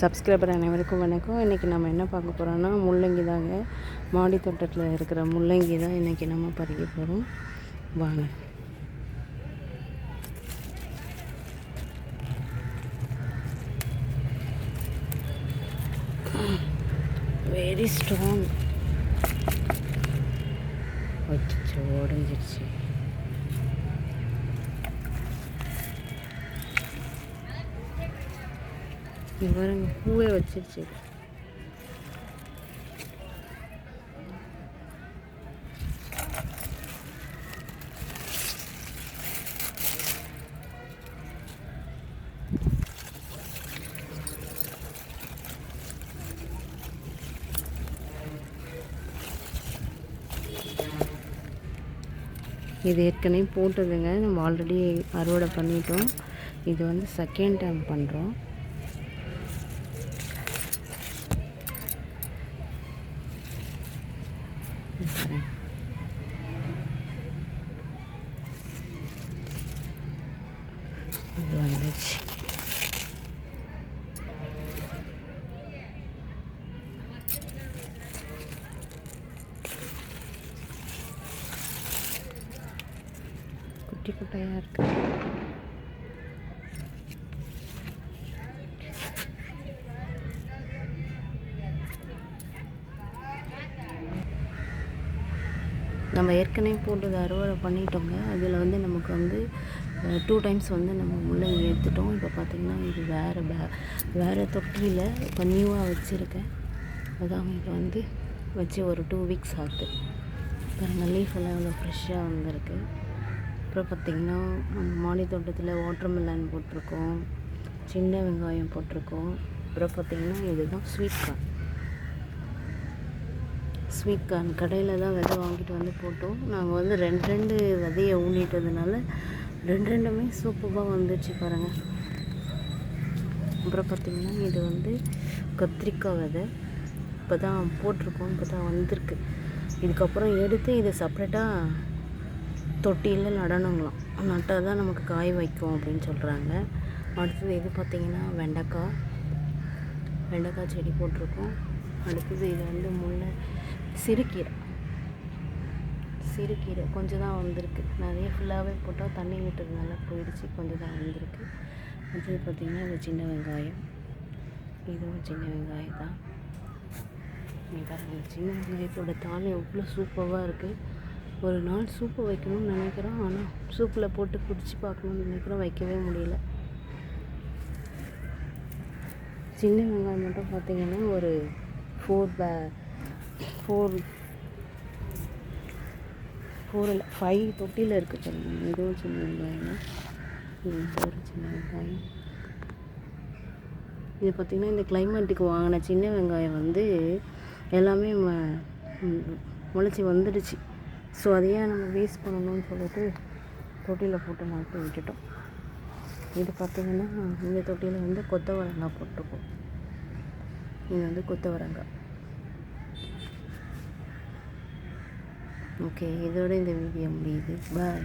Subscriber அனைவருக்கும் வணக்கம். இன்றைக்கி நம்ம என்ன பார்க்க போகிறோன்னா முள்ளங்கி தாங்க. மாடி தோட்டத்தில் இருக்கிற முள்ளங்கி தான் இன்றைக்கி நம்ம பறிக்க போகிறோம் வாங்க. வெரி ஸ்ட்ராங் வச்சு உடஞ்சிருச்சு. இங்க பாருங்க பூவே வச்சிருச்சு. இது ஏற்கனவே போட்டதுங்க நம்ம ஆல்ரெடி அறுவடை பண்ணிட்டோம். இது வந்து செகண்ட் டைம் பண்ணுறோம் வந்துச்சு குட்டி குட்டையாக இருக்கு நம்ம ஏற்கனவே போட்டது அறுவடை பண்ணிட்டோங்க. அதில் வந்து நமக்கு வந்து டூ டைம்ஸ் வந்து நம்ம முள்ளங்கி எடுத்துட்டோம் இப்போ பார்த்திங்கன்னா இது வேறு பே வேறு தொட்டியில் இப்போ நியூவாக வச்சுருக்கேன். அதான் இப்போ வந்து வச்சு ஒரு டூ வீக்ஸ் ஆகுது. பாருங்கள் லீஃப் எல்லாம் இவ்வளோ ஃப்ரெஷ்ஷாக வந்திருக்கு. அப்புறம் பார்த்திங்கன்னா மாடி தோட்டத்தில் வாட்டர்மெலன் போட்டிருக்கோம். சின்ன வெங்காயம் போட்டிருக்கோம். அப்புறம் பார்த்திங்கன்னா இதுதான் ஸ்வீட் கார்ன் ஸ்வீட் கார்ன் கடையில் தான் விதை வாங்கிட்டு வந்து போட்டோம். நாங்கள் வந்து ரெண்டு ரெண்டு விதையை ஊனிட்டதுனால ரெண்டு ரெண்டுமே சூப்பராக வந்துச்சு பாருங்கள் அப்புறம் பார்த்திங்கன்னா இது வந்து கத்திரிக்காய் விதை. இப்போ தான் போட்டிருக்கோம் இப்போ தான் வந்திருக்கு. இதுக்கப்புறம் எடுத்து இதை செப்ரேட்டாக தொட்டியில் நடணுங்களாம். நட்டால் தான் நமக்கு காய் வைக்கும் அப்படின்னு சொல்கிறாங்க அடுத்தது இது பார்த்திங்கன்னா வெண்டைக்காய். வெண்டைக்காய் செடி போட்டிருக்கோம். அடுத்தது இது வந்து முல்லை சிறுகீரை சிறுகீரை கொஞ்சம் தான் வந்திருக்கு. நிறைய ஃபுல்லாகவே போட்டால் தண்ணி விட்டதுனால போயிடுச்சு. கொஞ்சம் தான் வந்திருக்கு. அடுத்தது பார்த்திங்கன்னா இந்த சின்ன வெங்காயம். இதுவும் சின்ன வெங்காயம் தான். பாருங்கள் சின்ன வெங்காயத்தோட தாலி எவ்வளோ சூப்பராக இருக்குது ஒரு நாள் சூப்பு வைக்கணும்னு நினைக்கிறோம். ஆனால் சூப்பில் போட்டு குடிச்சு பார்க்கணும்னு நினைக்கிறோம். வைக்கவே முடியல. சின்ன வெங்காயம் மட்டும் பார்த்திங்கன்னா ஒரு ஃபோர் பே ஃபோர் ஃபோர் இல்லை ஃபைவ் தொட்டியில் இருக்குது சொல்லுங்கள் ஏதோ சின்ன வெங்காயம் இது ஒரு சின்ன வெங்காயம் இது பார்த்திங்கன்னா இந்த கிளைமேட்டுக்கு வாங்கின சின்ன வெங்காயம் வந்து எல்லாமே ம- முளைச்சி வந்துடுச்சு. ஸோ அதையே நம்ம வேஸ்ட் பண்ணணும்னு சொல்லிட்டு தொட்டியில் போட்டு மாட்டி விட்டுட்டோம். இது பார்த்திங்கன்னா இந்த தொட்டியில் வந்து கொத்தவரங்காய் போட்டிருக்கோம். இது வந்து கொத்தவரங்காய். ஓகே இதோட இந்த வீடியோ முடியுது. பாய்